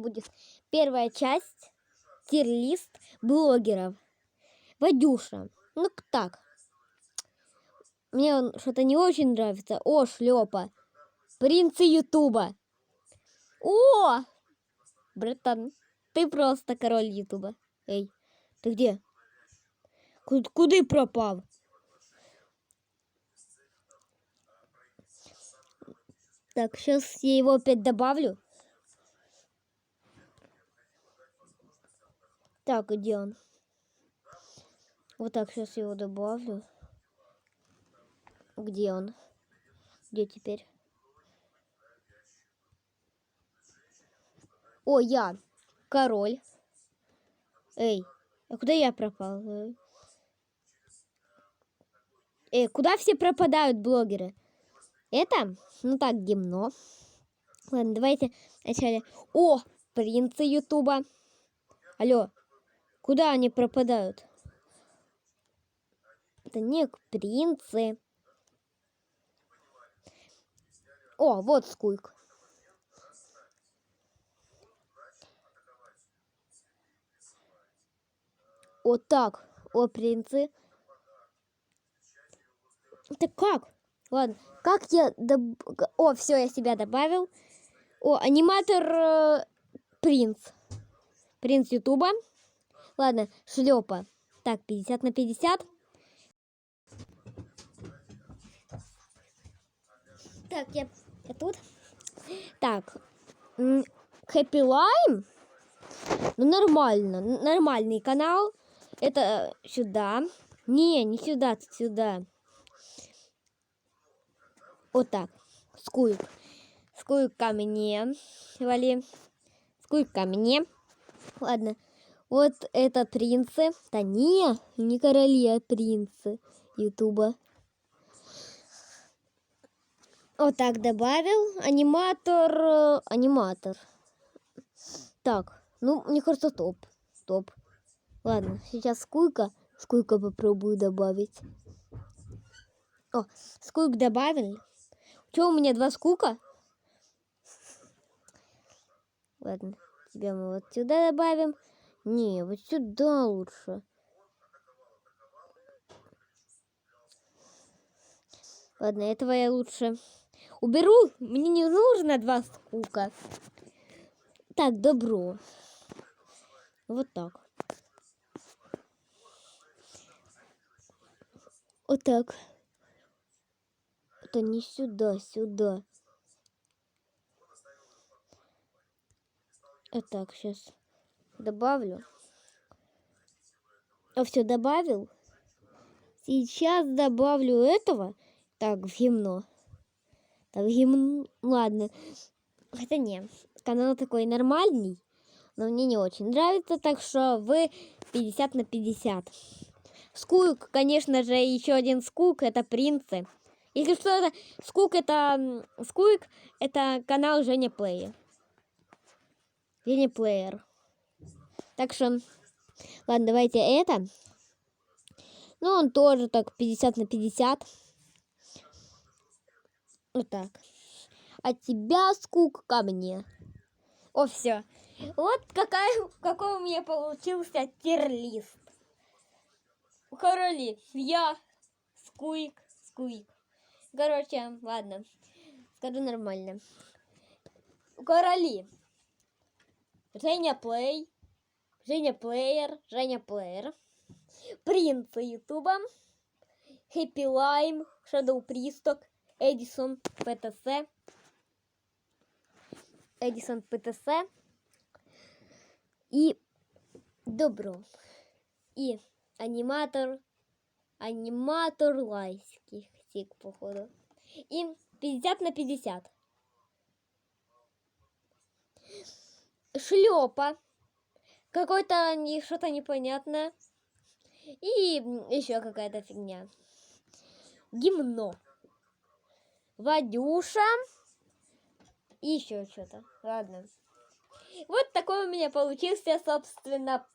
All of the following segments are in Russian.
будет первая часть тир-лист блогеров. Вадюша. Ну так. Мне он что-то не очень нравится. О, шлепа. Принцы Ютуба. О! Братан, ты просто король Ютуба. Эй, ты где? Ку- Куди пропав? Так, сейчас я его опять добавлю. Так, где он? Вот так, сейчас его добавлю. Где он? Где теперь? О, я. Король. Эй, а куда я пропал? Эй, куда все пропадают блогеры? Это? Ну так, гимно. Ладно, давайте вначале. О, принцы Ютуба. Алло, куда они пропадают? Это не принцы. О, вот скульк. Вот так. О, принцы. Это как? Ладно, как я... доб- О, все, я себя добавил. О, аниматор э, принц. Принц Ютуба. Ладно, шлепа. Так, 50 на 50. Так, я, я тут. Так. м, Happy Lime. Ну, нормально. Нормальный канал. Это э, сюда. Не, не сюда, сюда. Вот так. Скуйк. Скуйк ко мне. Вали. Скуйк ко мне. Ладно. Вот это принцы. Да не, не короли, а принцы Ютуба. Вот так добавил. Аниматор. э, Аниматор. Так. Ну, мне кажется, топ. Топ. Ладно, сейчас скуйка. Скуйка попробую добавить. О, скуйк добавили. Че, у меня два скука? Ладно, тебя мы вот сюда добавим. Не, вот сюда лучше. Ладно, этого я лучше уберу. Мне не нужно два скука. Так, добро. Вот так. Вот так. Это не сюда, сюда. Вот так, сейчас добавлю. О, все, добавил. Сейчас добавлю этого. Так, в гимно. Так, гимн... Ладно. Хотя не. Канал такой нормальный. Но мне не очень нравится. Так что вы 50 на 50. Скук, конечно же, еще один скук. Это принцы. Если что, это скук, это... Скук, это канал Женя Плеер. Женя Плеер. Так что... Ладно, давайте это. Ну, он тоже так 50 на 50. Вот так. А тебя, скук, ко мне. О, все. Вот какая, какой у меня получился тирлист. Короли. Я, скуик, скуик. Короче, ладно. Скажу нормально. Короли. Женя Плей. Женя Плеер. Женя Плеер. Принцы Ютуба. Хэппи Лайм. Шадоу Присток. Эдисон ПТС. Эдисон ПТС. И Добро. И аниматор. Аниматор лайских сик, походу. И 50 на 50. Шлепа. Какой-то не- что-то непонятное. И еще какая-то фигня. Гимно. Вадюша. И еще что-то. Ладно. Вот такой у меня получился, собственно,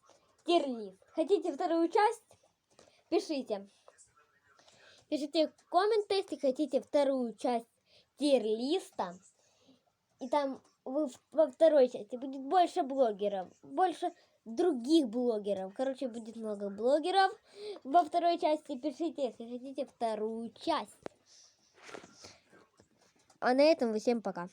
тирлист. Хотите вторую часть? Пишите. Пишите комменты, если хотите вторую часть тирлиста. И там во второй части будет больше блогеров, больше других блогеров. Короче, будет много блогеров во второй части. Пишите, если хотите вторую часть. А на этом всем пока.